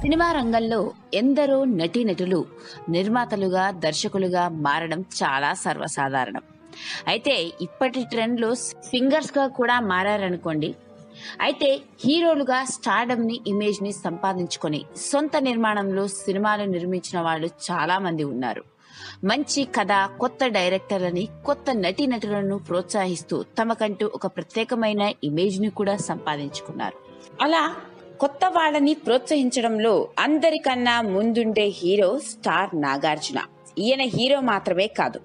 Cinema రంగంలో ఎందరో నటీనటులు నిర్మాతలుగా దర్శకులుగా మారడం చాలా సర్వసాధారణం. అయితే ఇప్పటి ట్రెండ్లో సింగర్స్గా కూడా మారారనుకోండి. అయితే హీరోలుగా స్టార్డమ్ని ఇమేజ్ని సంపాదించుకొని సొంత నిర్మాణంలో సినిమాలు నిర్మించిన వాళ్ళు చాలామంది ఉన్నారు. మంచి కథ కొత్త డైరెక్టర్లని కొత్త నటీనటులను ప్రోత్సహిస్తూ తమకంటూ ఒక ప్రత్యేకమైన ఇమేజ్ని కూడా సంపాదించుకున్నారు. అలా కొత్త వాళ్ళని ప్రోత్సహించడంలో అందరికన్నా ముందుండే హీరో స్టార్ నాగార్జున. ఈయన హీరో మాత్రమే కాదు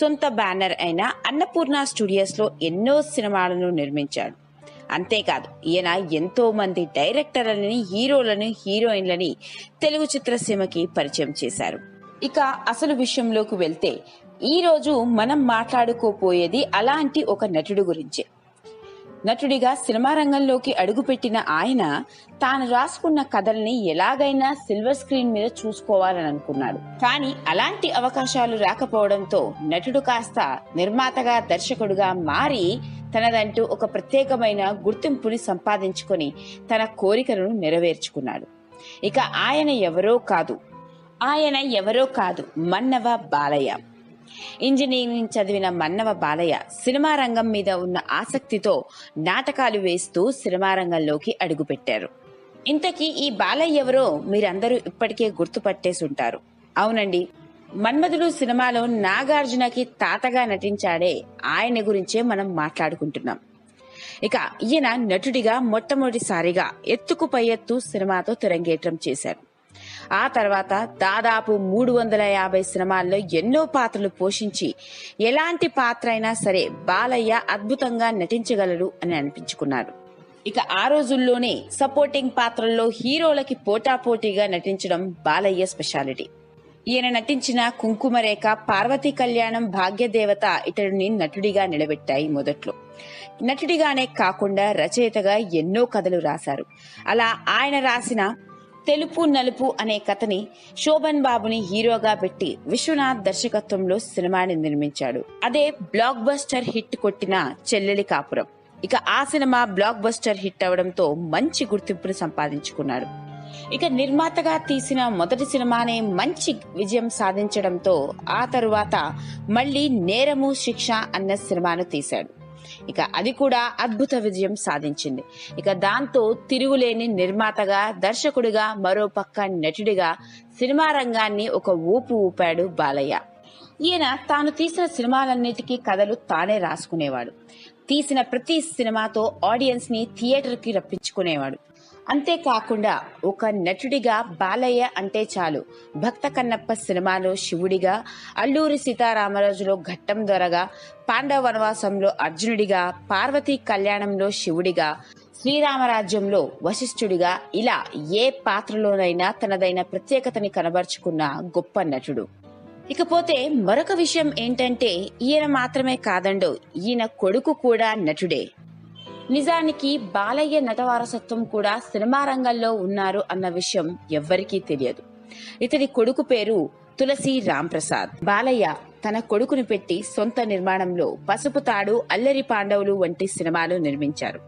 సొంత బ్యానర్ అయిన అన్నపూర్ణ స్టూడియోస్లో ఎన్నో సినిమాలను నిర్మించాడు. అంతేకాదు ఈయన ఎంతో మంది డైరెక్టర్లని హీరోలను హీరోయిన్లని తెలుగు చిత్రసీమకి పరిచయం చేశారు. ఇక అసలు విషయంలోకి వెళ్తే ఈ రోజు మనం మాట్లాడుకోపోయేది అలాంటి ఒక నటుడు గురించే. నటుడిగా సినిమా రంగంలోకి అడుగుపెట్టిన ఆయన తాను రాసుకున్న కథల్ని ఎలాగైనా సిల్వర్ స్క్రీన్ మీద చూసుకోవాలని అనుకున్నాడు కానీ అలాంటి అవకాశాలు రాకపోవడంతో నటుడు కాస్త నిర్మాతగా దర్శకుడుగా మారి తనదంటూ ఒక ప్రత్యేకమైన గుర్తింపుని సంపాదించుకొని తన కోరికలను నెరవేర్చుకున్నాడు. ఇక ఆయన ఎవరో కాదు. ఆయన ఎవరో కాదు మన్నవ బాలయ్య. ఇంజనీరింగ్ చదివిన మన్నవ బాలయ్య సినిమా రంగం మీద ఉన్న ఆసక్తితో నాటకాలు వేస్తూ సినిమా రంగంలోకి అడుగుపెట్టారు. ఇంతకీ ఈ బాలయ్య ఎవరో మీరందరూ ఇప్పటికే గుర్తుపట్టేసి ఉంటారు అవునండి మన్మధుడు సినిమాలో నాగార్జునకి తాతగా నటించాడే ఆయన గురించే మనం మాట్లాడుకుంటున్నాం. ఇక ఈయన నటుడిగా మొట్టమొదటిసారిగా ఎత్తుకు పై ఎత్తు సినిమాతో తెరంగేట్రం చేశారు. ఆ తర్వాత దాదాపు మూడు వందల యాభై సినిమాల్లో ఎన్నో పాత్రలు పోషించి ఎలాంటి పాత్ర అయినా సరే బాలయ్య అద్భుతంగా నటించగలరు అని అనిపించుకున్నారు. ఇక ఆ రోజుల్లోనే సపోర్టింగ్ పాత్రల్లో హీరోలకి పోటాపోటీగా నటించడం బాలయ్య స్పెషాలిటీ. ఈయన నటించిన కుంకుమరేఖ పార్వతీ కళ్యాణం భాగ్యదేవత ఇతడిని నటుడిగా నిలబెట్టాయి మొదట్లో. నటుడిగానే కాకుండా రచయితగా ఎన్నో కథలు రాశారు. అలా ఆయన రాసిన తెలుపు నలుపు అనే కథని శోభన్ బాబుని హీరోగా పెట్టి విశ్వనాథ్ దర్శకత్వంలో సినిమాని నిర్మించాడు. అదే బ్లాక్ బస్టర్ హిట్ కొట్టిన చెల్లెలి కాపురం. ఇక ఆ సినిమా బ్లాక్ బస్టర్ హిట్ అవడంతో మంచి గుర్తింపును సంపాదించుకున్నాడు. ఇక నిర్మాతగా తీసిన మొదటి సినిమానే మంచి విజయం సాధించడంతో ఆ తరువాత మళ్ళీ నేరము శిక్ష అన్న సినిమాను తీశాడు. ఇక అది కూడా అద్భుత విజయం సాధించింది. ఇక దాంతో తిరుగులేని నిర్మాతగా దర్శకుడిగా మరో పక్క నటుడిగా సినిమా రంగాన్ని ఒక ఊపు ఊపాడు బాలయ్య. ఈయన తాను తీసిన సినిమాలన్నిటికీ కథలు తానే రాసుకునేవాడు. తీసిన ప్రతి సినిమాతో ఆడియన్స్ని థియేటర్కి రప్పించుకునేవాడు. అంతేకాకుండా ఒక నటుడిగా బాలయ్య అంటే చాలు. భక్త కన్నప్ప సినిమాలో శివుడిగా అల్లూరి సీతారామరాజులో ఘట్టం దొరగా పాండవ వనవాసంలో అర్జునుడిగా పార్వతీ కళ్యాణంలో శివుడిగా శ్రీరామరాజ్యంలో వశిష్ఠుడిగా ఇలా ఏ పాత్రలోనైనా తనదైన ప్రత్యేకతని కనబరుచుకున్న గొప్ప నటుడు. ఇకపోతే మరొక విషయం ఏంటంటే ఈయన మాత్రమే కాదండో ఈయన కొడుకు కూడా నటుడే. నిజానికి బాలయ్య నటవారసత్వం కూడా సినిమా రంగంలో ఉన్నారు అన్న విషయం ఎవ్వరికీ తెలియదు. ఇతడి కొడుకు పేరు తులసి రాంప్రసాద్. బాలయ్య తన కొడుకుని పెట్టి సొంత నిర్మాణంలో పసుపు తాడు అల్లరి పాండవులు వంటి సినిమాలు నిర్మించారు.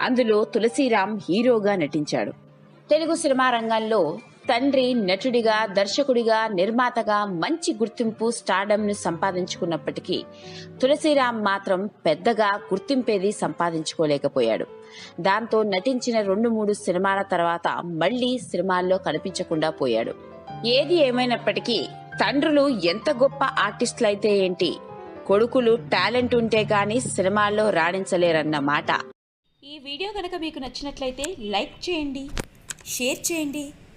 అందులో తులసిరాం హీరోగా నటించాడు. తెలుగు సినిమా రంగంలో తండ్రి నటుడిగా దర్శకుడిగా నిర్మాతగా మంచి గుర్తింపు స్టార్డమ్ను సంపాదించుకున్నప్పటికీ తులసిరామ్ మాత్రం పెద్దగా గుర్తింపేది సంపాదించుకోలేకపోయాడు. దాంతో నటించిన రెండు మూడు సినిమాల తర్వాత మళ్ళీ సినిమాల్లో కనిపించకుండా పోయాడు. ఏది ఏమైనప్పటికీ తండ్రులు ఎంత గొప్ప ఆర్టిస్టులైతే ఏంటి? కొడుకులు టాలెంట్ ఉంటే గాని సినిమాల్లో రాణించలేరన్న మాట. ఈ వీడియో కనుక మీకు నచ్చినట్లయితే లైక్ చేయండి షేర్ చేయండి.